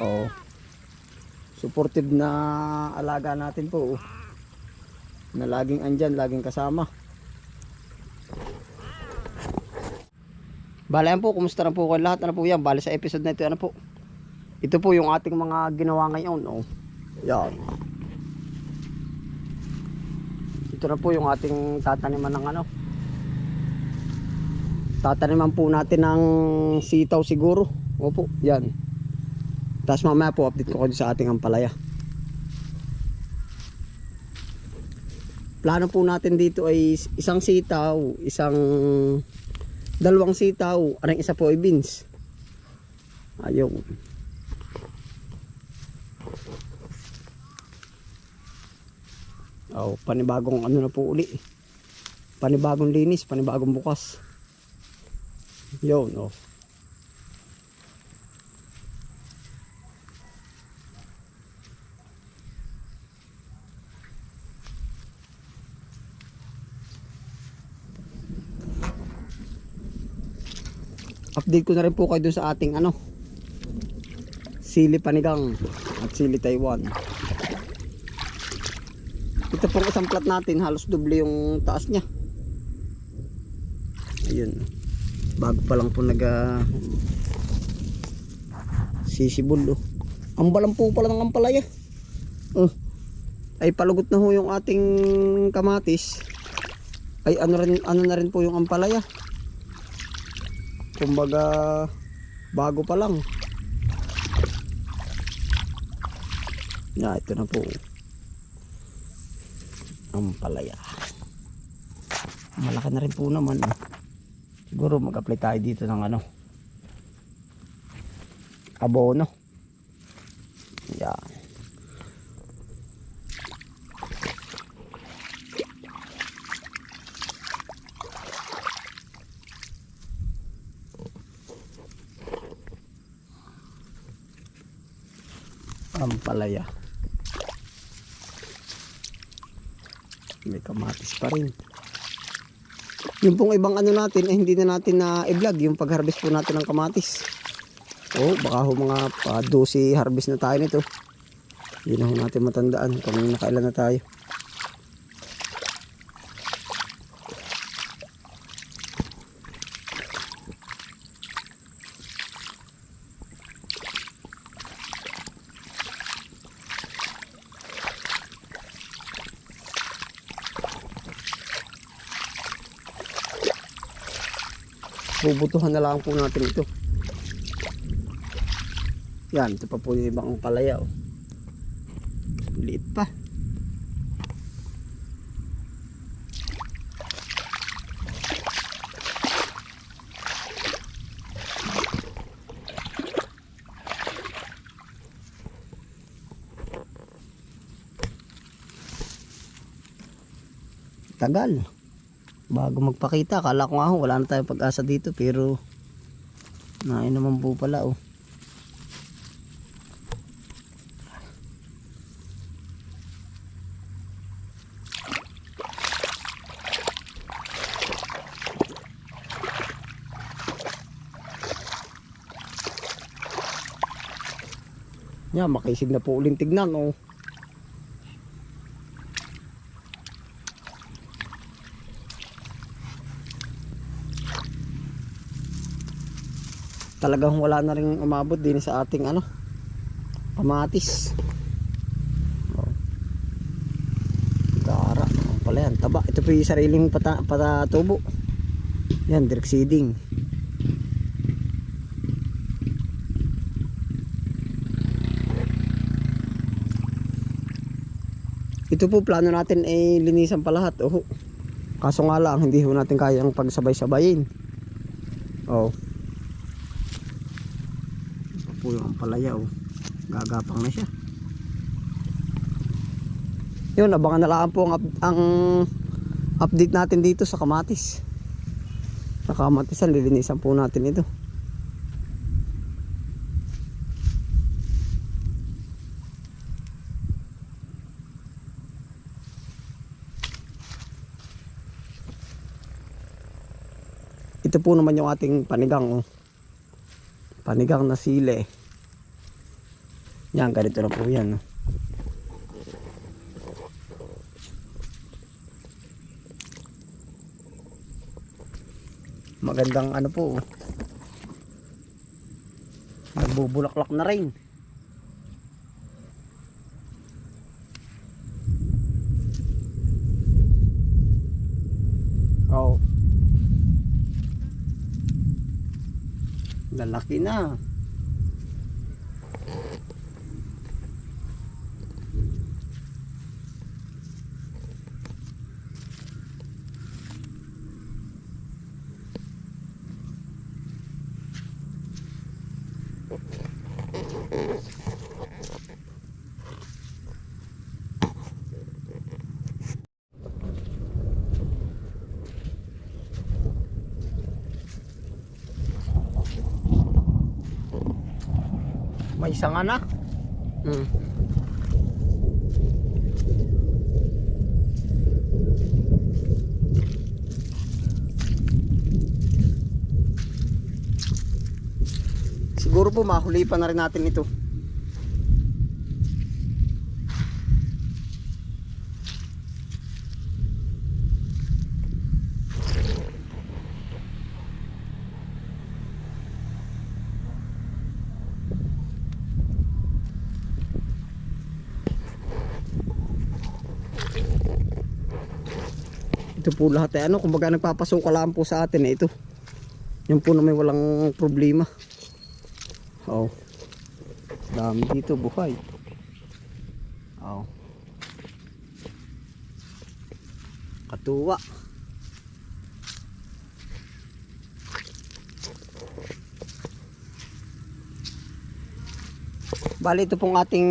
Oo. Supportive na alaga natin po. Na laging andyan, laging kasama. Bale po, kumusta na po kayo lahat? Ano po yan? Bale sa episode na ito, ano po? Ito po yung ating mga ginawa ngayon. Oh. Yan. Ito na po yung ating tataniman ng ano. Tataniman po natin ng sitaw siguro. Opo, yan. Tapos mamaya po update ko kayo sa ating ampalaya. Plano po natin dito ay isang sitaw, isang dalawang sitaw, anong isa po ay beans. Ayun. Oh, panibagong ano na po uli. Panibagong linis, panibagong bukas. Yun, oh. Update ko na rin po kayo dun sa ating ano sili panigang at sili Taiwan. Ito pong isang plat natin halos doble yung taas niya. Ayun. Bago pa lang po nag uh, sisibol oh. ang balang po pala ng ampalaya. Oh. ay palugot na ho yung ating kamatis. Ay ano, rin, ano na rin po yung ampalaya kumbaga bago pa lang. Ya ito na po. Ang palaya. Malaki na rin po naman. Siguro mag apply tayo dito ng ano. Abono. Yan Ampalaya. May kamatis pa rin. Yung pong ibang ano natin, eh, hindi na natin na i-vlog yung pag-harvest po natin ng kamatis. Oh, baka ho mga pa 12 harvest na tayo nito. Hindi na natin matandaan kung nakailan na tayo. Bubutuhan na lang po natin ito. Yan ito pa po yung ibang palaya oh. liit pa. Tagal bago magpakita akala ko nga ho wala na tayong pag-asa dito pero nain naman po pala oh. Yan makisig na po uling tignan oh talagang wala na rin umabot din sa ating ano kamatis. Oh. gara oh, pala yan. Taba ito po yung sariling pata, patatubo. Yan direct seeding. Ito po plano natin ay linisan pa lahat. Oh. kaso nga lang hindi ho natin kayang pagsabay-sabayin. Oh po yung ampalaya oh. gagapang na siya. Yun abangan na lang po ang, up- ang update natin dito sa kamatis. Sa kamatisan lilinisan po natin ito. Ito po naman yung ating panigang oh. Panigang na sile Yan, ganito na po yan. No? Magandang ano po. oh. Nagbubulaklak na rin. Oh. Lalaki na. May isang anak. Hmm. Siguro po mahuli pa na rin natin ito. Ito po lahat ay ano, kumbaga nagpapasukalaan po sa atin eh ito. Yan po na may walang problema. Oh. Dami dito buhay. Oh. Katuwa. Bali ito pong ating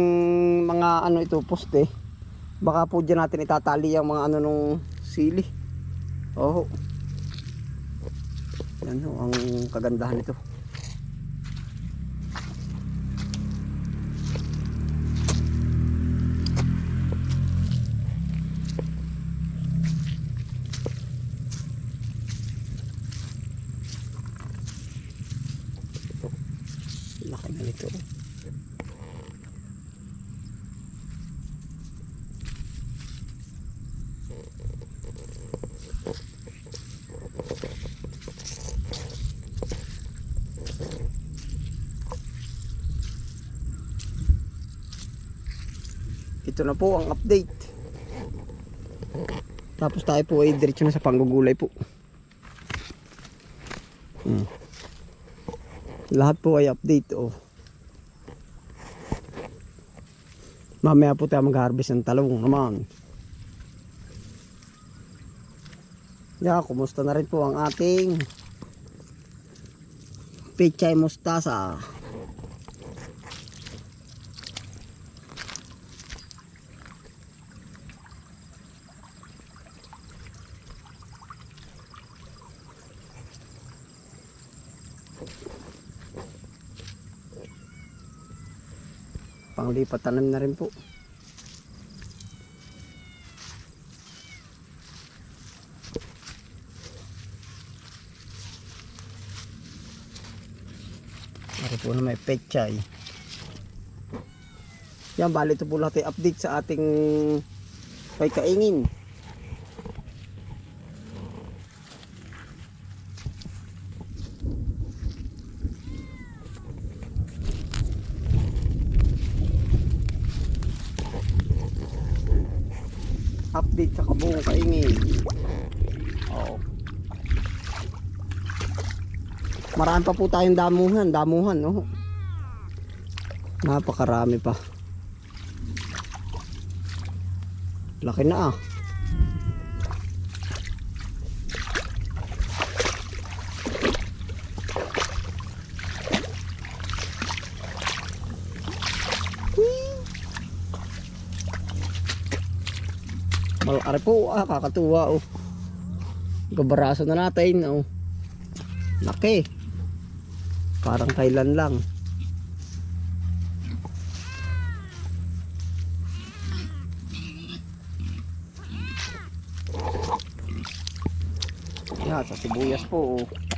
mga ano ito poste. Baka po dyan natin itatali ang mga ano nung sili. Oh. Yan ho, ang kagandahan nito. Laki na nito. Ito na po ang update. Tapos tayo po ay diretso na sa panggugulay po. Hmm. Lahat po ay update oh. Mamaya po tayo mag-harvest ng talong naman. Yeah, kumusta na rin po ang ating pechay mustasa. Panglipat tanim na rin po. Ako po na may pechay. Yan, bali ito po lahat update sa ating kay kaingin. update sa kabuong kaingin. Oo. Marami pa po tayong damuhan, damuhan, no? Napakarami pa. Laki na ah. Malaki po, ah, kakatuwa oh. Gabaraso na natin, oh. Laki. Parang kailan lang. Yan, sa sibuyas po, oh.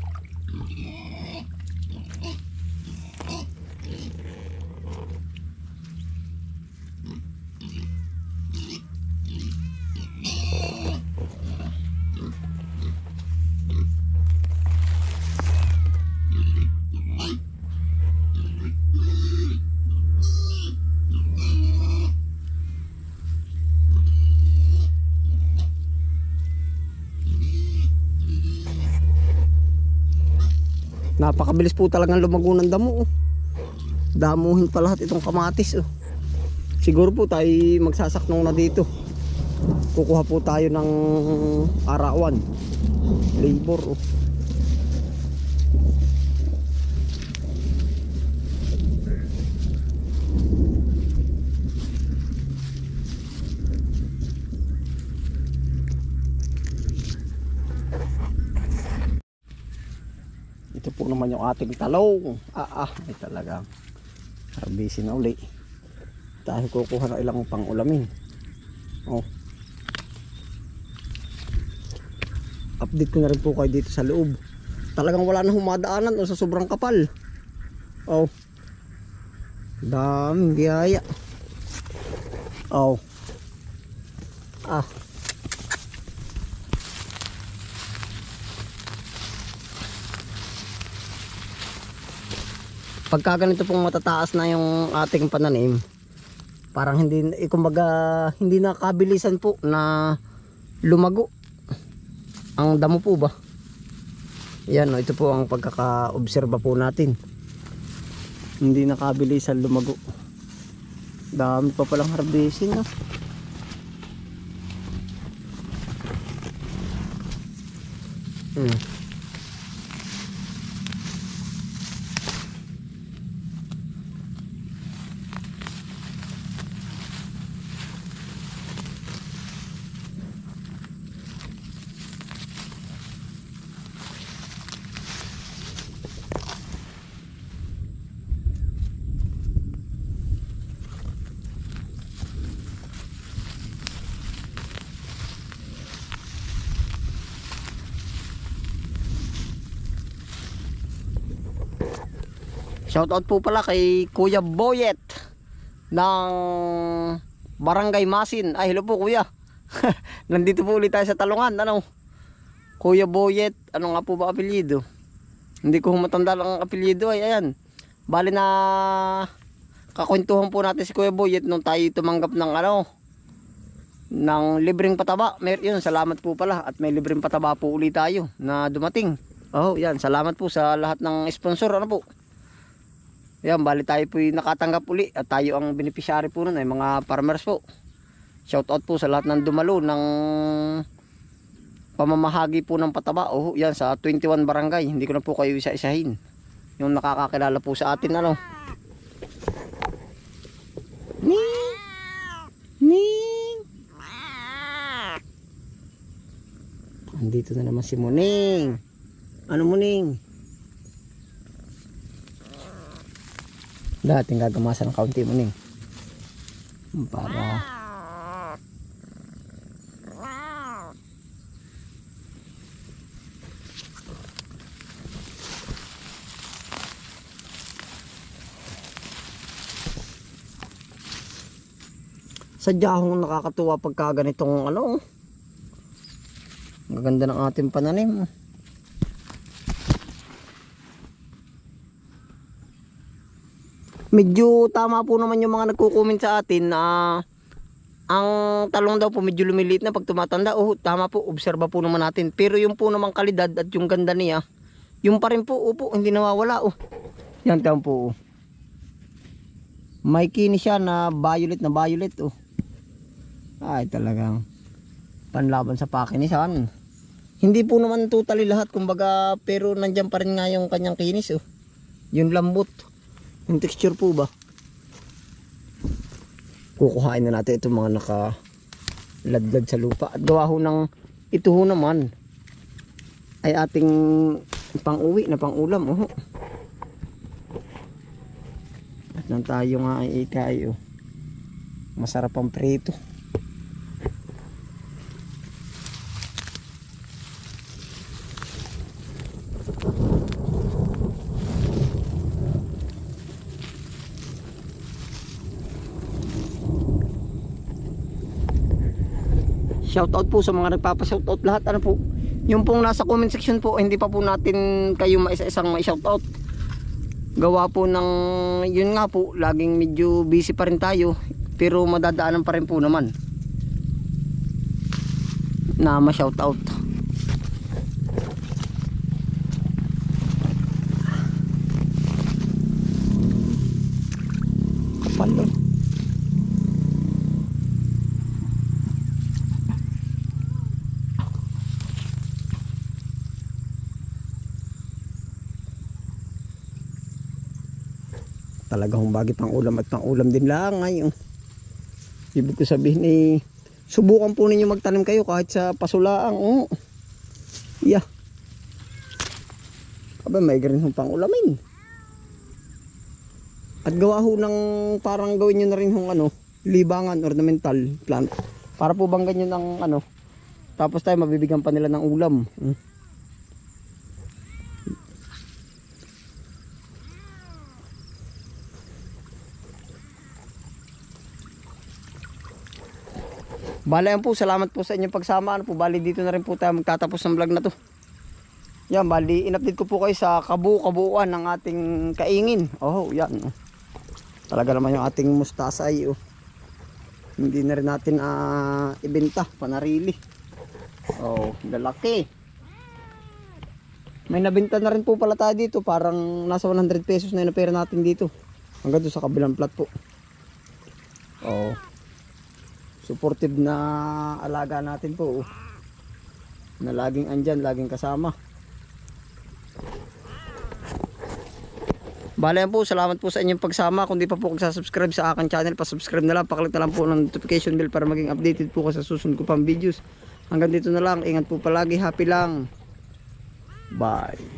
Napakabilis po talagang lumago ng damo. Oh. Damuhin pa lahat itong kamatis. Oh. Siguro po tayo magsasaknong na dito. Kukuha po tayo ng arawan. Labor. Oh. Ito po naman yung ating talong. Ah, ah, may talagang harbisin na uli. Tayo kukuha ng ilang pang ulamin. Oh. Update ko na rin po kayo dito sa loob. Talagang wala na humadaanan o sa sobrang kapal. Oh. Daming biyaya. Oh. Ah. Pagka ganito pong matataas na yung ating pananim parang hindi eh, kumbaga hindi nakabilisan po na lumago ang damo po ba yan o, ito po ang pagkaka-obserba po natin hindi nakabilisan lumago dami pa palang harvesting no? hmm. Shoutout po pala kay Kuya Boyet ng Barangay Masin. Ay, hello po Kuya. Nandito po ulit tayo sa Talungan. Ano? Kuya Boyet, ano nga po ba apelyido? Hindi ko matanda lang ang apelyido ay ayan. Bali na kakwentuhan po natin si Kuya Boyet nung tayo tumanggap ng ano ng libreng pataba. Mer yun, salamat po pala at may libreng pataba po ulit tayo na dumating. Oh, yan, salamat po sa lahat ng sponsor ano po. Yan, bali tayo po nakatanggap uli at tayo ang beneficiary po nun ay mga farmers po. Shout out po sa lahat ng dumalo ng pamamahagi po ng pataba. Oh, yan sa 21 barangay. Hindi ko na po kayo isa-isahin. Yung nakakakilala po sa atin ano. Ning! Ning! Andito na naman si Muning. Ano Muning? Dating gagamasan ng kaunti mo ning. Para Sadya akong nakakatuwa pagka ganitong ano. Ang ganda ng ating pananim. Medyo tama po naman yung mga nagko-comment sa atin na ang talong daw po medyo lumiliit na pag tumatanda. Oh, tama po, obserba po naman natin. Pero yung po naman kalidad at yung ganda niya, yung pa rin po, upo, hindi nawawala. Oh. Yan tayo po. Oh. May kini siya na violet na violet. Oh. Ay, talagang panlaban sa pakinisan. Hindi po naman totally lahat, kumbaga, pero nandyan pa rin nga yung kanyang kinis. Oh. Yung lambot. Yung texture po ba? Kukuhain na natin itong mga naka ladlad sa lupa. At gawa ho ng ito ho naman ay ating pang uwi na pang ulam. Oh. At nang tayo nga ay ikay. Oh. Masarap ang prito. Shoutout po sa mga nagpapa-shoutout lahat. Ano po? Yung pong nasa comment section po, hindi pa po natin kayo maisa-isang ma-shoutout. Gawa po ng, yun nga po, laging medyo busy pa rin tayo. Pero madadaanan pa rin po naman. Na ma-shoutout. kapal oh. Talaga bagay pang ulam at pang ulam din lang ngayon. Ibig ko sabihin eh, subukan po ninyo magtanim kayo kahit sa pasulaang. Oh. Yeah. Aba, may rin hong pang ulamin. At gawa ho ng parang gawin nyo na rin hong ano, libangan, ornamental plant. Para po bang ganyan ang ano, tapos tayo mabibigyan pa nila ng ulam. Hmm. Bale yan po, salamat po sa inyong pagsama. Ano po, bali dito na rin po tayo magtatapos ng vlog na to. Yan, bali in-update ko po kayo sa kabu-kabuuan ng ating kaingin. Oh, yan. Oh. Talaga naman yung ating mustasa ay oh. Hindi na rin natin ah, ibenta, panarili. Oh, lalaki. May nabenta na rin po pala tayo dito, parang nasa 100 pesos na yung pera natin dito. Hanggang doon sa kabilang plat po. Oh. Supportive na alaga natin po. oh. Na laging andyan, laging kasama. Bale po, salamat po sa inyong pagsama. Kung di pa po subscribe sa akin channel, pa-subscribe na lang. Paklik na lang po ng notification bell para maging updated po ka sa susunod ko pang videos. Hanggang dito na lang. Ingat po palagi. Happy lang. Bye.